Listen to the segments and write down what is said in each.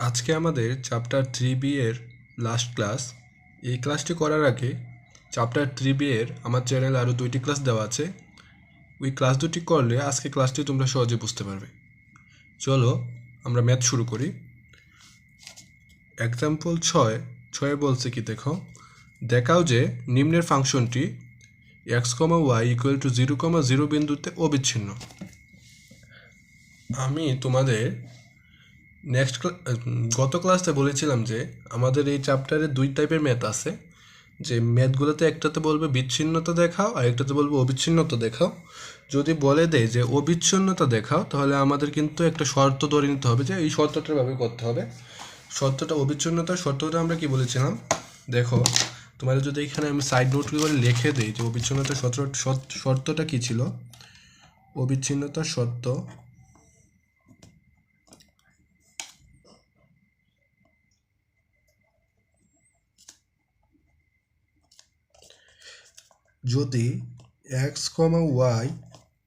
আজকে আমাদের chapter three B এর লাস্ট ক্লাস এই ক্লাসটি করার আগে চ্যাপ্টার থ্রি বি এর আমার চ্যানেলে আরও দুইটি ক্লাস দেওয়া আছে। ওই ক্লাস দুটি করলে আজকে ক্লাসটি তোমরা সহজে বুঝতে পারবে। চলো আমরা ম্যাথ শুরু করি। এক্সাম্পল ছয়, ছয়ে বলছে কি দেখো? দেখাও যে নিম্নের ফাংশনটি x comma y equal to zero comma zero বিন্দুতে অবিচ্ছিন্ন। আমি তোমাদের নেক্সট গত ক্লাসে বলেছিলাম যে, আমাদের এই চ্যাপ্টারে দুই টাইপের ম্যাথ আছে। যে ম্যাথগুলোতে একটাতে বলবে বিচ্ছিন্নতা দেখাও, আর একটাতে বলবে অবিচ্ছিন্নতা দেখাও। যদি বলে দেয় যে অবিচ্ছিন্নতা দেখাও, তাহলে আমাদের কিন্তু একটা শর্ত ধরে নিতে হবে যে এই শর্তটার ভাবে করতে হবে। শর্তটা অবিচ্ছিন্নতার শর্তটা আমরা কি বলেছিলাম? দেখো, তোমাদের যদি এখানে আমি সাইড নোট করে লিখে দিই যে অবিচ্ছিন্নতা শর্ত শর্ত- শর্তটা কি ছিল? অবিচ্ছিন্নতা শর্ত যদি এক্স কমা ওয়াই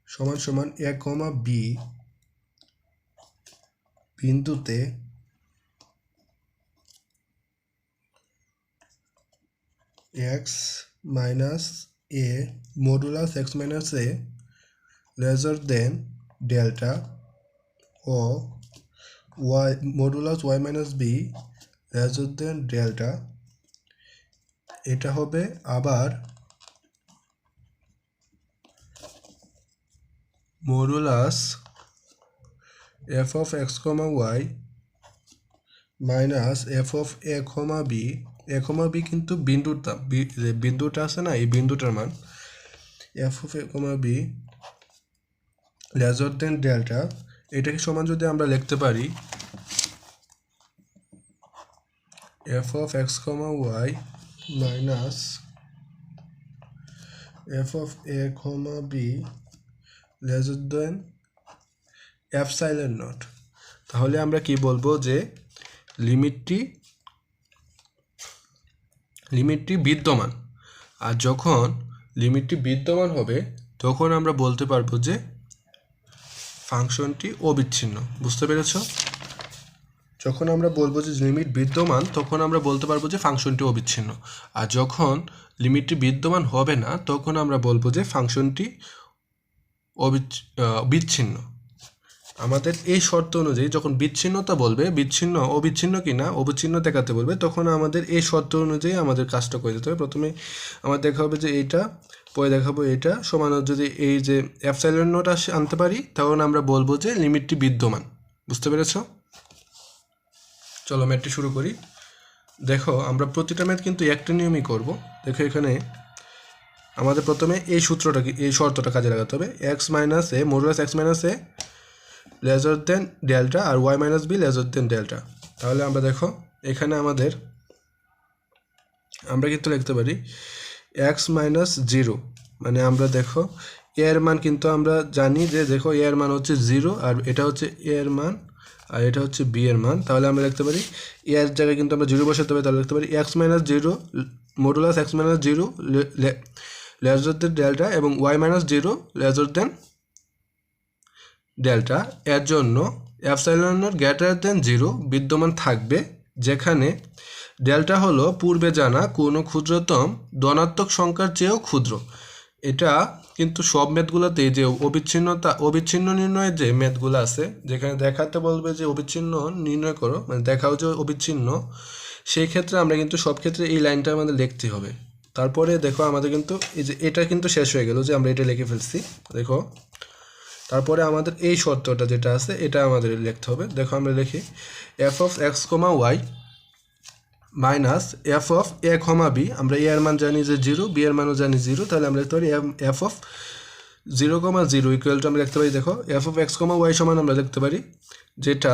সমান সমান এ কমা বি বিন্দুতে x minus a modulus x minus a lesser than delta O y modulus y minus b lesser than delta এটা হবে আবার modulus f of x comma y minus f of a comma b. A comma b কিন্তু বিন্দুটা বি- বিন্দুটা আছে না, এই বিন্দুটার মান। F of a comma b lesser than delta. এটাকে সমান যদি আমরা লিখতে পারি, f of x comma y minus f of a comma b lesser than epsilon nought তাহলে আমরা কি বলব যে লিমিটটি লিমিটটি বিদ্যমান। আর যখন লিমিটটি বিদ্যমান হবে, তখন আমরা বলতে পারব যে ফাংশনটি অবিচ্ছিন্ন। বুঝতে পেরেছ? যখন আমরা বলব যে লিমিট বিদ্যমান, তখন আমরা বলতে পারব যে ফাংশনটি অবিচ্ছিন্ন। আর যখন লিমিটটি বিদ্যমান হবে না, তখন আমরা বলব যে ফাংশনটি বিচ্ছিন্ন। আমাদের এই শর্ত অনুযায়ী যখন বিচ্ছিন্নতা বলবে, বিচ্ছিন্ন, অবিচ্ছিন্ন কি না অবিচ্ছিন্ন দেখাতে বলবে, তখন আমাদের এই শর্ত অনুযায়ী আমাদের কাজটা করে দিতে হবে। প্রথমে আমার দেখা হবে যে এইটা, পরে দেখাবো এটা সমান যদি এই যে অ্যাপসাইলেন্ট নোট আসে, আনতে পারি, তখন আমরা বলব যে লিমিটটি বিদ্যমান। বুঝতে পেরেছ? চলো ম্যাথটি শুরু করি। দেখো, আমরা প্রতিটা ম্যাথ কিন্তু একটা নিয়মই করব। দেখো এখানে আমাদের প্রথমে এই সূত্রটা কি এই শর্তটা কাজে লাগাতে হবে। X minus a modulus x minus a lesser than delta R y minus b lesser than delta তাহলে আমরা দেখো, এখানে আমাদের, আমরা কিন্তু লিখতে পারি এক্স মাইনাস জিরো মানে আমরা দেখো এ এর মান কিন্তু আমরা জানি যে দেখো এ এর মান হচ্ছে জিরো আর এটা হচ্ছে এ এর মান আর এটা হচ্ছে বি এর মান। তাহলে আমরা লিখতে পারি এ এর জায়গায় কিন্তু আমরা জিরো বসাতে পারি তাহলে লিখতে পারি x minus zero modulus x minus zero lesser than delta এবং y minus zero lesser than delta. এর জন্য অ্যাপসাইলনের গ্রেটার দেন জিরো বিদ্যমান থাকবে, যেখানে ডেল্টা হলো পূর্বে জানা কোনো ক্ষুদ্রতম ধনাত্মক সংখ্যার চেয়েও ক্ষুদ্র। এটা কিন্তু সব ম্যাথগুলোতে যে অবিচ্ছিন্নতা, অবিচ্ছিন্ন নির্ণয়ের যে ম্যাথগুলো আছে, যেখানে দেখাতে বলবে যে অবিচ্ছিন্ন নির্ণয় করো মানে দেখাও যে অবিচ্ছিন্ন, সেই ক্ষেত্রে আমরা কিন্তু সব ক্ষেত্রে এই লাইনটা আমাদের লিখতে হবে। তারপরে দেখো আমাদের কিন্তু এই যে এটা কিন্তু শেষ হয়ে গেল যে আমরা এটা লিখে ফেলছি। দেখো, তারপরে আমাদের এই শর্তটা যেটা আছে, এটা আমাদের লিখতে হবে। দেখো, আমরা লিখি f of x comma y minus f of a comma b আমরা এ এর মান জানি যে জিরো বি এর মানও জানি জিরো তাহলে আমরা লিখতে পারি f of zero comma zero equal to আমরা লিখতে পারি, দেখো f of x comma y সমান আমরা লিখতে পারি, যেটা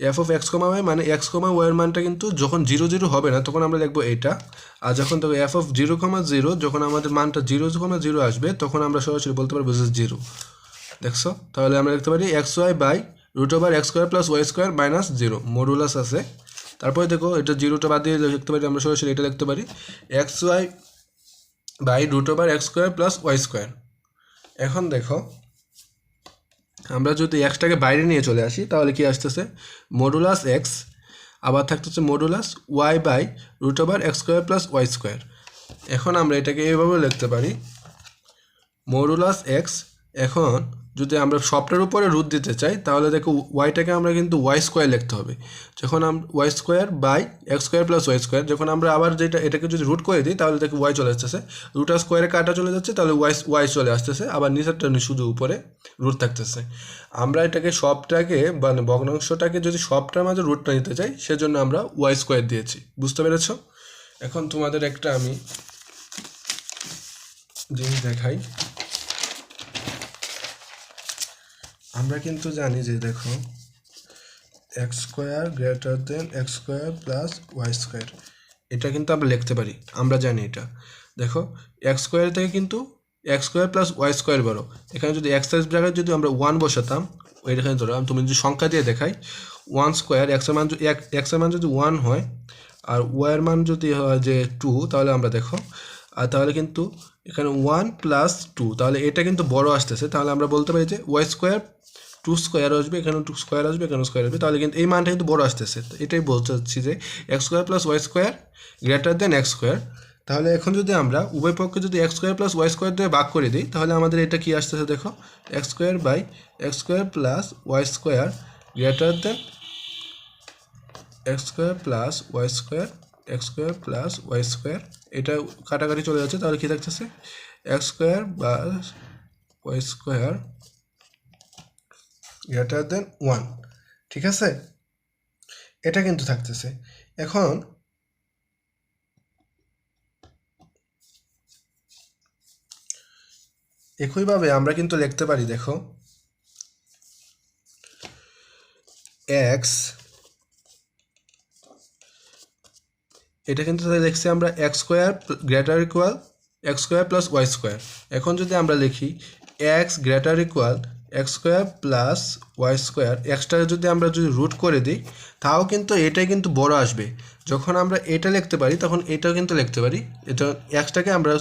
f of x comma y মানে এক্স কমা ওয়াইয়ের মানটা কিন্তু যখন জিরো জিরো হবে না, তখন আমরা লিখব এইটা আর যখন দেখো f of zero comma zero যখন আমাদের মানটা জিরো কমা জিরো আসবে, তখন আমরা সরাসরি বলতে পারব যে জিরো দেখছ? তাহলে আমরা লিখতে পারি x y by root over x square plus y square minus zero modulus আছে। তারপরে দেখো এটা জিরোটা বাদ দিয়ে লিখতে পারি, আমরা সরাসরি এটা লিখতে পারি। X y by root over x square plus y square এখন দেখো আমরা যদি এক্সটাকে বাইরে নিয়ে চলে আসি, তাহলে কি আসতেছে? মডুলাস এক্স আবার থাকতেছে modulus y by root over x square plus y square এখন আমরা এটাকে এইভাবে লিখতে পারি। মডুলাস এক্স এখন যদি আমরা সবটার উপরে রুট দিতে চাই, তাহলে দেখো ওয়াইটাকে আমরা কিন্তু ওয়াই স্কোয়ার লিখতে হবে। যখন আমরা y square by x square plus y square যখন আমরা আবার যেটা এটাকে যদি রুট করে দিই, তাহলে দেখো ওয়াই চলে আসতেছে। রুটার স্কোয়ারে কাটা চলে যাচ্ছে, তাহলে ওয়াই ওয়াই চলে আসতেছে। আবার নিচেরটা শুধু উপরে রুট থাকতেছে। আমরা এটাকে সবটাকে মানে ভগ্নাংশটাকে যদি সবটার মাঝে রুটটা নিতে চাই, সেজন্য আমরা ওয়াই স্কোয়ার দিয়েছি। বুঝতে পেরেছ? এখন তোমাদের একটা আমি জিনিস দেখাই। আমরা কিন্তু জানি যে দেখো x square greater than x square plus y square এটা কিন্তু আমরা লিখতে পারি, আমরা জানি এটা। দেখো এক্স স্কোয়ার থেকে কিন্তু x square plus y square বড়ো এখানে যদি এক্সের জায়গায় যদি আমরা ওয়ান বসাতাম, এখানে ধরো তুমি যদি সংখ্যা দিয়ে দেখাই ওয়ান স্কোয়ার এক্সের মান এক্সের মান যদি ওয়ান হয়, আর ওয়াইয়ের মান যদি হয় যে টু তাহলে আমরা দেখো, আর তাহলে কিন্তু এখানে ওয়ান প্লাস টু তাহলে এটা কিন্তু বড় আসতেছে। তাহলে আমরা বলতে পারি যে ওয়াই স্কোয়ার টু স্কোয়ার আসবে এখানে টু স্কোয়ার আসবে এখানে স্কোয়ার আসবে। তাহলে কিন্তু এই মানটা কিন্তু বড় আসতেছে। তো এটাই বলতে চাচ্ছি যে x square plus y square greater than x square তাহলে এখন যদি আমরা উভয় পক্ষে যদি x square plus y square দিয়ে ভাগ করে দিই, তাহলে আমাদের এটা কি আসতেছে দেখো? X square by x square plus y square greater than x square plus y square x square plus y square এটা কাটাকাটি চলে যাচ্ছে, তাহলে কী থাকতেছে? X square plus y square greater than one ঠিক আছে? এটা কিন্তু থাকতেছে। এখন একইভাবে আমরা কিন্তু লিখতে পারি, দেখো এক্স এটা কিন্তু লিখছি আমরা x square greater equal x square plus y square এখন যদি আমরা লিখি x greater equal x square plus y square এক্সটাকে যদি আমরা যদি রুট করে দিই, তাও কিন্তু এটাই কিন্তু বড় আসবে। যখন আমরা এটা লিখতে পারি, তখন এটাও কিন্তু লিখতে পারি। এটা এক্সটাকে আমরা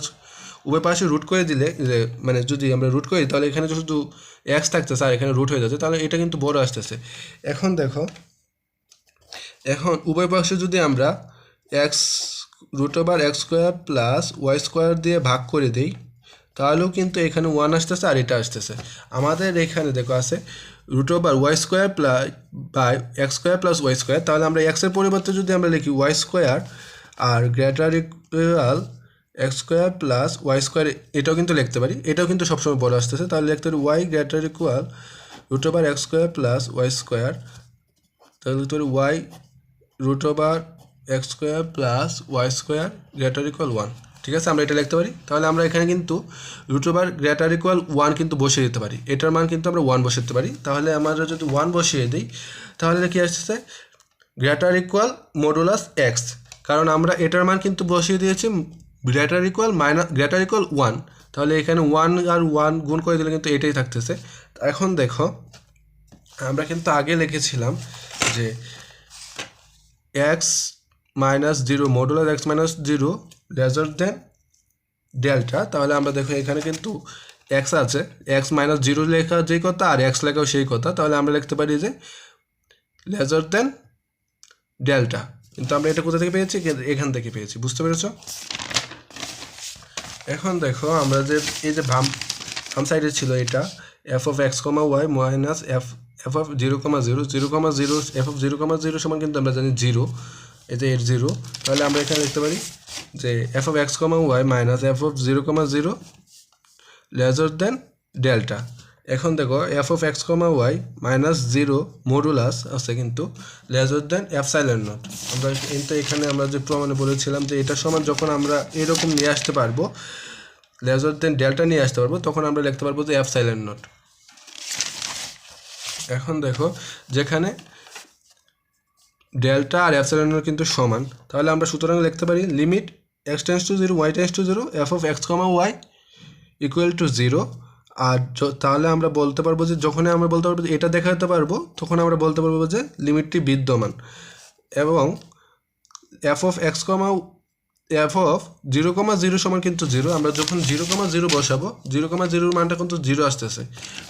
উভয় পাশে রুট করে দিলে মানে যদি আমরা রুট করি, তাহলে এখানে শুধু এক্স থাকতেছে আর এখানে রুট হয়ে যাচ্ছে, তাহলে এটা কিন্তু বড় আসতেছে। এখন দেখো, এখন উভয় পাশে যদি আমরা x root over x square plus y square দিয়ে ভাগ করে দিই তাহলেও কিন্তু এখানে ওয়ান আসতেছে আর এটা আসতেছে। আমাদের এখানে দেখো আছে root over y square plus by x square plus y square তাহলে আমরা এক্সের পরিবর্তে যদি আমরা লিখি ওয়াই স্কোয়ার আর greater equal x square plus y square এটাও কিন্তু লিখতে পারি। এটাও কিন্তু সবসময় বড় আসতেছে। তাহলে লিখতে পারি y greater equal root over x square plus y square তাহলে লিখতে পারি y root over x square plus y square greater equal one ঠিক আছে, আমরা এটা লিখতে পারি। তাহলে আমরা এখানে কিন্তু root over greater equal one কিন্তু বসিয়ে দিতে পারি। এটার মান কিন্তু আমরা ওয়ান বসিয়ে দিতে পারি। তাহলে আমরা যদি ওয়ান বসিয়ে দিই, তাহলে কি আসছে গ্রেটার ইকুয়াল মডুলাস এক্স কারণ আমরা এটার মান কিন্তু বসিয়ে দিয়েছি greater equal minus greater equal one তাহলে এখানে ওয়ান আর ওয়ান গুণ করে দিলে কিন্তু এটাই থাকতেছে। এখন দেখো, আমরা কিন্তু আগে লিখেছিলাম যে x minus zero modular x minus zero lesser than delta তাহলে আমরা দেখো এখানে কিন্তু এক্স আছে এক্স মাইনাস জিরো লেখা যেই কথা আর এক্স লেখাও সেই কথা, তাহলে আমরা লিখতে পারি যে লেজার দেন ডেল্টা কিন্তু আমরা এটা কোথা থেকে পেয়েছি? এখান থেকে পেয়েছি, বুঝতে পেরেছ? এখন দেখো আমরা যে, এই যে বাম বাম সাইডে ছিল এটা f of x comma y minus f f of zero comma zero zero comma zero f of zero comma zero সমান কিন্তু আমরা জানি জিরো যে এর জিরো তাহলে আমরা এখানে লিখতে পারি যে f of x comma y minus f of zero comma zero lesser than delta এখন দেখো f of x comma y minus zero modulus আছে কিন্তু লেজার দেন এফ সাইলেন্ট নট আমরা কিন্তু এখানে আমরা যে প্রমাণে বলেছিলাম যে এটা সমান যখন আমরা এরকম নিয়ে আসতে পারব লেজার দেন ডেল্টা নিয়ে আসতে পারব, তখন আমরা লিখতে পারব যে এফ সাইলেন্ট নট এখন দেখো, যেখানে ডেল্টা আর এফসাইলনের কিন্তু সমান। তাহলে আমরা সুতরাং লিখতে পারি limit x tends to zero y tends to zero f of x comma y equal to zero আর তাহলে আমরা বলতে পারব যে যখনই আমরা বলতে পারব এটা দেখাতে পারব, তখন আমরা বলতে পারব যে লিমিটটি বিদ্যমান। এবং f of x comma f of zero comma zero সমান কিন্তু জিরো আমরা যখন জিরো কমা জিরো বসাবো জিরো কমা জিরোর মানটা কিন্তু জিরো আসতেছে।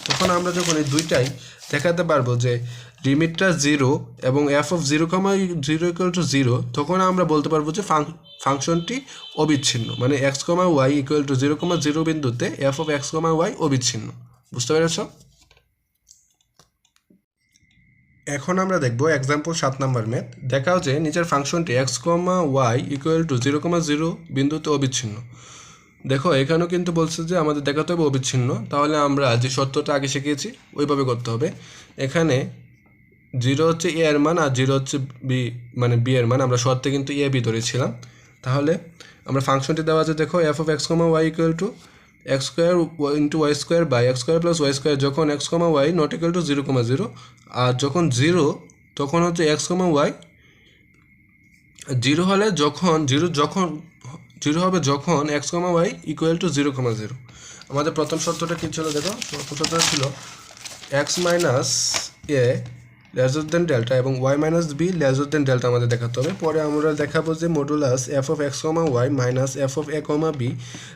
তখন আমরা যখন এই দুইটাই দেখাতে পারব যে লিমিটটা জিরো এবং f of zero comma zero equal to zero তখন আমরা বলতে পারব যে ফাংশনটি অবিচ্ছিন্ন। মানে x comma y equal to zero comma zero বিন্দুতে f of x comma y অবিচ্ছিন্ন। বুঝতে পেরেছ? এখন আমরা দেখব এক্সাম্পল সাত নাম্বার ম্যাথ দেখাও যে নিচের ফাংশনটি x comma y equal to zero comma zero বিন্দুতে অবিচ্ছিন্ন। দেখো, এখানেও কিন্তু বলছে যে আমাদের দেখাতে হবে অবিচ্ছিন্ন। তাহলে আমরা যে সত্যটা আগে শিখিয়েছি, ওইভাবে করতে হবে। এখানে জিরো হচ্ছে এ এর মান আর জিরো হচ্ছে বি মানে বি এর মান। আমরা শর্তে কিন্তু এ বি ধরেছিলাম। তাহলে আমরা ফাংশনটি দেওয়া আছে, দেখো f of x comma y equal to x square into y square by x square plus y square যখন x comma y not equal to zero comma zero আর যখন জিরো তখন হচ্ছে এক্স কমা ওয়াই জিরো হলে যখন zero যখন zero হবে যখন x comma y equal to zero comma zero আমাদের প্রথম শর্তটা কী ছিল দেখো? প্রথম শর্তটা ছিল x minus a lesser than delta এবং y minus b lesser than delta আমাদের দেখাতে হবে। পরে আমরা দেখাবো যে modulus f of x comma y minus f of a comma b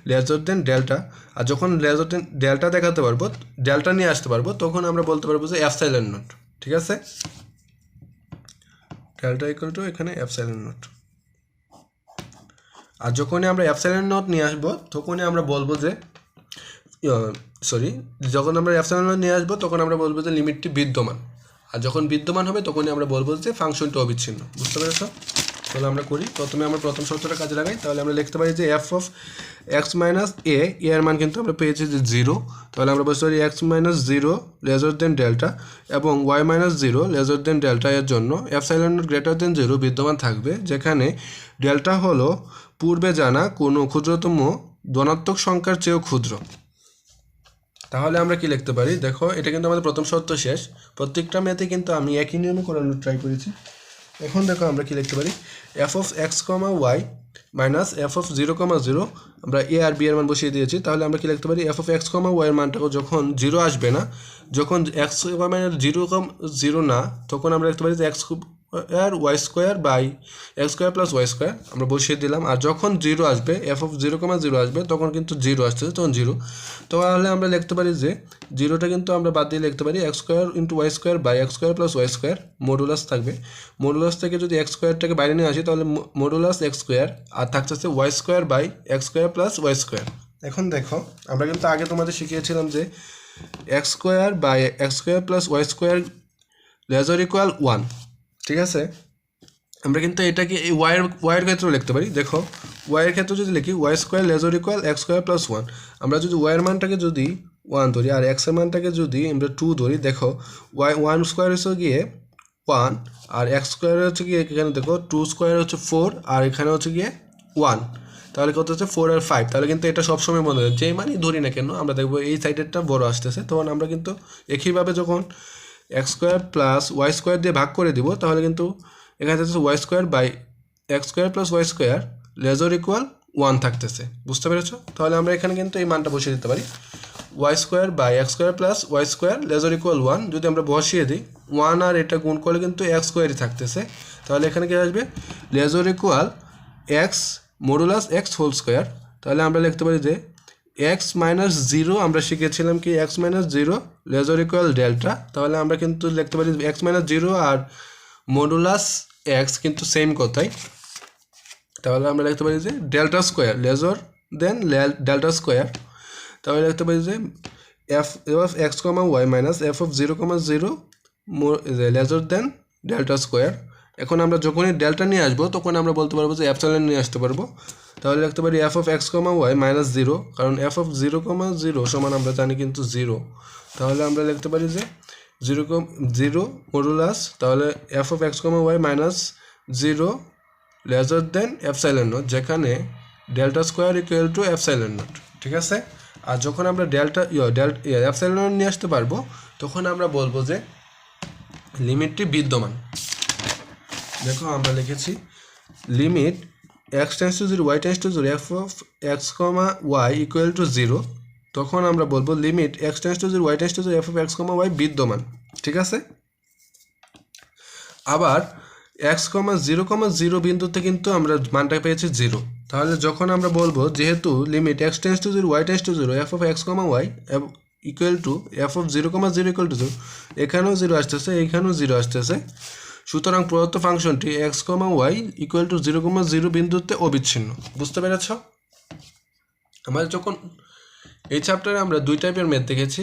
lesser than delta. আর যখন লেজার দেন ডেল্টা দেখাতে পারব, ডেল্টা নিয়ে আসতে পারব, তখন আমরা বলতে পারব যে এফ সাইলেন্ট নোট ঠিক আছে? ডেল্টা ইকুয়াল টু এখানে এফ সাইলেন্ট নোট আর যখনই আমরা সাইলেন্ট নোট নিয়ে আসব, তখনই আমরা বলব যে সরি যখন আমরা সাইলেন্ট নোট নিয়ে আসব, তখন আমরা বলব যে লিমিটটি বিদ্যমান। আর যখন বিদ্যমান হবে তখনই আমরা বলব যে ফাংশনটা অবিচ্ছিন্ন। বুঝতে পেরেছ? তাহলে আমরা করি। প্রথমে আমরা প্রথম শর্তটা কাজে লাগাই। তাহলে আমরা লিখতে পারি যে f of x minus a এর মান কিন্তু আমরা পেয়েছি যে জিরো তাহলে আমরা বলতে পারি x minus zero lesser than delta এবং y minus zero lesser than delta এর জন্য f epsilon greater than zero বিদ্যমান থাকবে, যেখানে ডেল্টা হলো পূর্বে জানা কোনো ক্ষুদ্রতম ধনাত্মক সংখ্যার চেয়েও ক্ষুদ্র। তাহলে আমরা কি লিখতে পারি? দেখো, এটা কিন্তু আমাদের প্রথম শর্ত শেষ। প্রত্যেকটা ম্যাথে কিন্তু আমি একই নিয়মে করানোর ট্রাই করেছি। এখন দেখো আমরা কি লিখতে পারি? F of x comma y minus f of zero comma zero আমরা এ আর বি এর মান বসিয়ে দিয়েছি। তাহলে আমরা কি লিখতে পারি? F of x comma y এর যখন জিরো আসবে না, যখন এক্স মানে জিরো কম জিরো না, তখন আমরা লিখতে পারি যে x square y square by x square plus y square আমরা বসিয়ে দিলাম। আর যখন জিরো আসবে f of zero comma zero আসবে, তখন কিন্তু জিরো আসছে তখন জিরো তাহলে আমরা লিখতে পারি যে জিরোটা কিন্তু আমরা বাদ দিয়ে লিখতে পারি x square into y square by x square plus y square modulus থাকবে। মডুলাস থেকে যদি এক্স স্কোয়ারটাকে বাইরে নিয়ে আসি, তাহলে মডুলাস এক্স স্কোয়ার আর থাকছে y square by x square plus y square এখন দেখো, আমরা কিন্তু আগে তোমাদের শিখিয়েছিলাম যে x square by x square plus y square lesser equal one ঠিক আছে? আমরা কিন্তু এটাকে এই ওয়াইয়ের ওয়াইয়ের ক্ষেত্রেও লিখতে পারি। দেখো ওয়াইয়ের ক্ষেত্রে যদি লিখি y square lesser equal x square plus one আমরা যদি ওয়াইয়ের মানটাকে যদি ওয়ান ধরি আর এক্সের মানটাকে যদি আমরা টু ধরি, দেখো ওয়াই ওয়ান স্কোয়ার হচ্ছে গিয়ে ওয়ান আর এক্স স্কোয়ার হচ্ছে গিয়ে এখানে দেখো টু স্কোয়ার হচ্ছে ফোর আর এখানে হচ্ছে গিয়ে ওয়ান তাহলে কত হচ্ছে? ফোর আর ফাইভ তাহলে কিন্তু এটা সবসময় মনে হয় যেই মানই ধরি না কেন, আমরা দেখব এই সাইডেরটা বড় আসতেছে। তখন আমরা কিন্তু একইভাবে যখন x square plus y square দিয়ে ভাগ করে দিব, তাহলে কিন্তু এখানে থাকতেছে y square by x square plus y square lesser equal one থাকতেছে, বুঝতে পেরেছ? তাহলে আমরা এখানে কিন্তু এই মানটা বসিয়ে দিতে পারি। Y square by x square plus y square lesser equal one, যদি আমরা বসিয়ে দিই, ওয়ান আর এটা গুণ করলে কিন্তু এক্স স্কোয়ারই থাকতেছে। তাহলে এখানে কি আসবে? Lesser equal x modulus x whole square. তাহলে আমরা লিখতে পারি যে এক্স মাইনাস জিরো আমরা শিখেছিলাম কি x minus zero lesser equal delta তাহলে আমরা কিন্তু লিখতে পারি এক্স মাইনাস জিরো আর মডুলাস এক্স কিন্তু সেম কথাই। তাহলে আমরা লিখতে পারি যে delta square lesser than delta square তাহলে লিখতে পারি যে f f x comma y minus f of zero comma zero lesser than delta square এখন আমরা যখনই ডেল্টা নিয়ে আসব, তখন আমরা বলতে পারব যে অ্যাপসাইলেন নিয়ে আসতে পারব। তাহলে লিখতে পারি f of x comma y minus zero কারণ f of zero comma zero সমান আমরা জানি কিন্তু জিরো তাহলে আমরা লিখতে পারি যে জিরো কম জিরো মডুলাস তাহলে f of x comma y minus zero lesser than f epsilon naught যেখানে delta square equal to f epsilon naught ঠিক আছে? আর যখন আমরা ডেল্টা ডেল এফসাইলেন নোট নিয়ে আসতে পারব, তখন আমরা বলব যে লিমিটটি বিদ্যমান। দেখো আমরা লিখেছি limit x tends to zero y tends to zero f of x comma y equal to zero তখন আমরা বলব limit x tends to zero y tends to zero f of x comma y বিদ্যমান, ঠিক আছে? আবার x comma zero comma zero বিন্দুতে কিন্তু আমরা মানটা পেয়েছি জিরো তাহলে যখন আমরা বলব যেহেতু limit x tends to zero y tends to zero f of x comma y equal to f of zero comma zero equal to zero এখানেও জিরো আসতেছে এখানেও জিরো আসতেছে সুতরাং প্রদত্ত ফাংশনটি x comma y equal to zero comma zero বিন্দুতে অবিচ্ছিন্ন। বুঝতে পেরেছ? আমাদের যখন এই চ্যাপ্টারে আমরা দুই টাইপের ম্যাথ দেখেছি,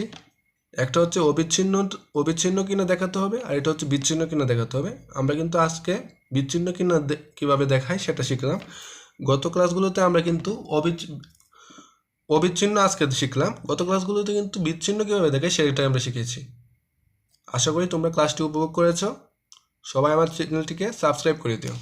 একটা হচ্ছে অবিচ্ছিন্ন অবিচ্ছিন্ন কিনা দেখাতে হবে, আর এটা হচ্ছে বিচ্ছিন্ন কিনা দেখাতে হবে। আমরা কিন্তু আজকে বিচ্ছিন্ন কিনা কীভাবে দেখাই সেটা শিখলাম। গত ক্লাসগুলোতে আমরা কিন্তু অবিচ্ছ, অবিচ্ছিন্ন আজকে শিখলাম। গত ক্লাসগুলোতে কিন্তু বিচ্ছিন্ন কীভাবে দেখাই সেটাই আমরা শিখেছি। আশা করি তোমরা ক্লাসটি উপভোগ করেছ। সবাই আমার চ্যানেলটিকে সাবস্ক্রাইব করে দিও।